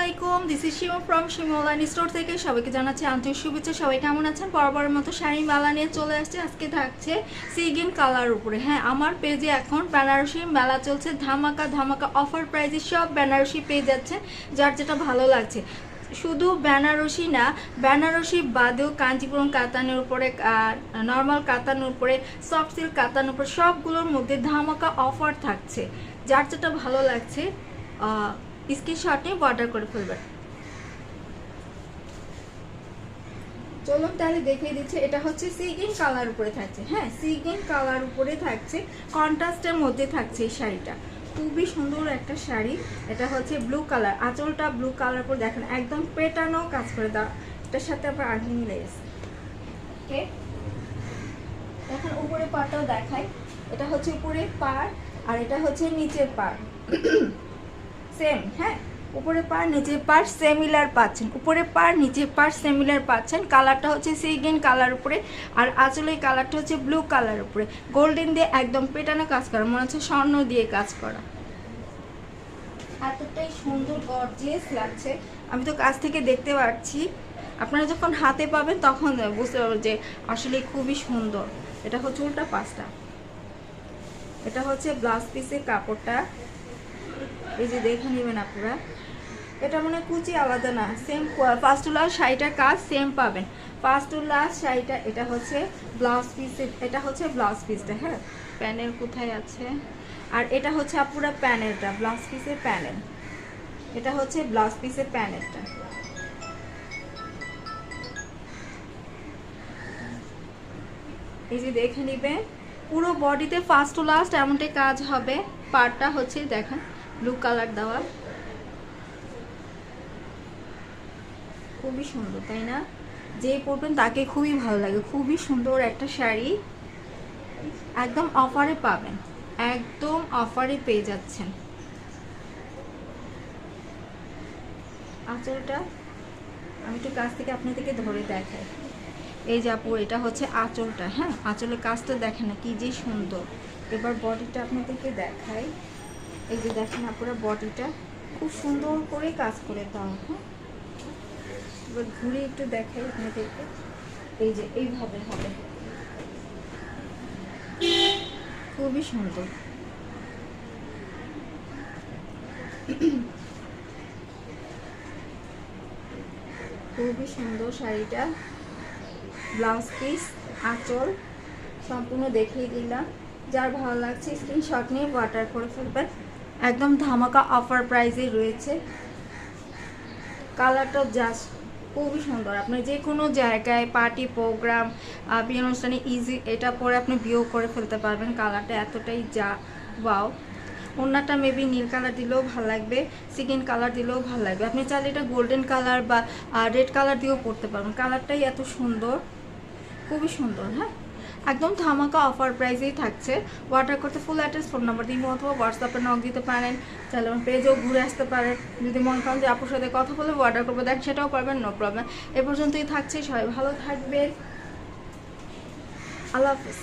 আলাইকুম this is Shima from Shimline store থেকে সবাইকে জানাচ্ছি আন্তরিক শুভেচ্ছা। সবাই কেমন আছেন? বরাবরের মতো শাড়ি মেলা নিয়ে চলে আসছে। আজকে থাকছে সিগিন কালার উপরে। হ্যাঁ আমার পেজে এখন বেনারসি মেলা চলছে। ধামাকা ধামাকা অফার প্রাইজে সব বেনারসি পেয়ে যাচ্ছে, যার যেটা ভালো লাগছে। শুধু বেনারসি না বেনারসি বাদেও কাঞ্জিপুরম কাতানের উপরে নর্মাল কাতানের উপরে সফট সিল্ক কাতানের উপরে সবগুলোর মধ্যে ধামাকা অফার থাকছে। যার যেটা ভালো লাগছে স্ক্রিনশট অর্ডার করে ফেলবেন। চলুন তাহলে দেখিয়ে দিচ্ছে, এটা হচ্ছে সিগিন কালার উপরে থাকছে। হ্যাঁ সিগিন কালার উপরে থাকছে কন্ট্রাস্টের মধ্যে থাকছে এই শাড়িটা। খুবই সুন্দর একটা শাড়ি, এটা হচ্ছে ব্লু কালার আঁচলটা ব্লু কালার উপর দেখেন, একদম পেটানো কাজ করে দাও এটার সাথে আবার আর্হিং লেস। এখন উপরে পাটটাও দেখাই। এটা হচ্ছে উপরে পার আর এটা হচ্ছে নিচের পার সেম হ্যাঁ? উপরে পার নিচে পার সেমিলার পাচ্ছেন। উপরে পার নিচে পার সেমিলার পাচ্ছেন। কালারটা হচ্ছে সিগেন কালার উপরে। আর আসলে কালারটা হচ্ছে ব্লু কালার উপরে। গোল্ডেন দিয়ে একদম পেটানো কাজ করা, মনে হচ্ছে স্বর্ণ দিয়ে কাজ করা। এতটাই সুন্দর গর্জিয়াস লাগছে। আমি তো কাছ থেকে দেখতে পাচ্ছি। আপনারা যখন হাতে পাবেন, তখন বুঝতে পারবেন যে আসলে খুবই সুন্দর। এটা হচ্ছে উল্টা পাঁচটা এটা হচ্ছে ব্লাউজ পিসের কাপড়টা। এই যে দেখে নেবেন আপনারা। এটা মানে কুচি, আলাদা না। সেম ফার্স্ট টু লাস্ট শাড়িটার কাজ সেম পাবেন। লাস্ট শাড়িটা, এটা হচ্ছে ব্লাউজ পিসের এটা হচ্ছে ব্লাউজ পিসটা হ্যাঁ? প্যানেল কোথায় আছে? আর এটা হচ্ছে আপুরা প্যানেলটা ব্লাউজ পিসের প্যানেল। এটা হচ্ছে ব্লাউজ পিসের প্যানেলটা। এই যে দেখে নিবে পুরো বডিতে ফার্স্ট টু লাস্ট এমনটাই কাজ হবে। পার্টটা হচ্ছে, দেখেন ব্লু কালার দেওয়া। খুবই সুন্দর, তাই না? যে পরবেন তাকে খুবই ভালো লাগে। খুবই সুন্দর একটা শাড়ি। একদম অফারে পাবেন। একদম অফারে পেয়ে যাচ্ছেন। আঁচলটা আমি একটু কাছ থেকে আপনাদেরকে ধরে দেখাই। এই যে আপু, এটা হচ্ছে আঁচলটা হ্যাঁ? আঁচলের কাজটা দেখেন না, কি যে সুন্দর। এবার বডিটা আপনাদেরকে দেখাই। এই যে দেখেন আপুরা, বডিটা খুব সুন্দর করে কাজ করে দাও হ্যাঁ? এবার ঘুরে একটু দেখাই আপনাদেরকে। এই যে, এইভাবে হবে। খুবই সুন্দর। খুবই সুন্দর শাড়িটা। ব্লাউজ পিস, আঁচল সম্পূর্ণ দেখিয়ে দিলাম। যার ভালো লাগছে স্ক্রিনশট নিয়ে অর্ডার করে ফেলবেন। একদম ধামাকা অফার প্রাইসে রয়েছে। কালারটা জাস্ট খুবই সুন্দর। আপনি যে কোনো জায়গায় পার্টি প্রোগ্রাম বিয়ে অনুষ্ঠানে ইজি এটা পরে আপনি বিয়েও করে ফেলতে পারবেন। কালারটা এতটাই যা ওয়াও ওনাটা মেবি নীল কালার দিলেও ভালো লাগবে সিকিন কালার দিলেও ভালো লাগবে। আপনি চাইলে এটা গোল্ডেন কালার বা রেড কালার দিয়েও পরতে পারবেন। কালারটাই এত সুন্দর। খুবই সুন্দর হ্যাঁ? একদম ধামাকা অফার প্রাইসেই থাকছে। অর্ডার করতে ফুল অ্যাড্রেস ফোন নাম্বার দিন অথবা হোয়াটসঅ্যাপে নক দিতে পারেন। তাহলে আমার পেজেও ঘুরে আসতে পারেন যদি মনে করেন যে আপুর সাথে কথা বলে অর্ডার করব দেখ সেটাও পারবেন নো প্রবলেম এ পর্যন্তই থাকছে, সবাই ভালো থাকবেন। আল্লাহ হাফিজ।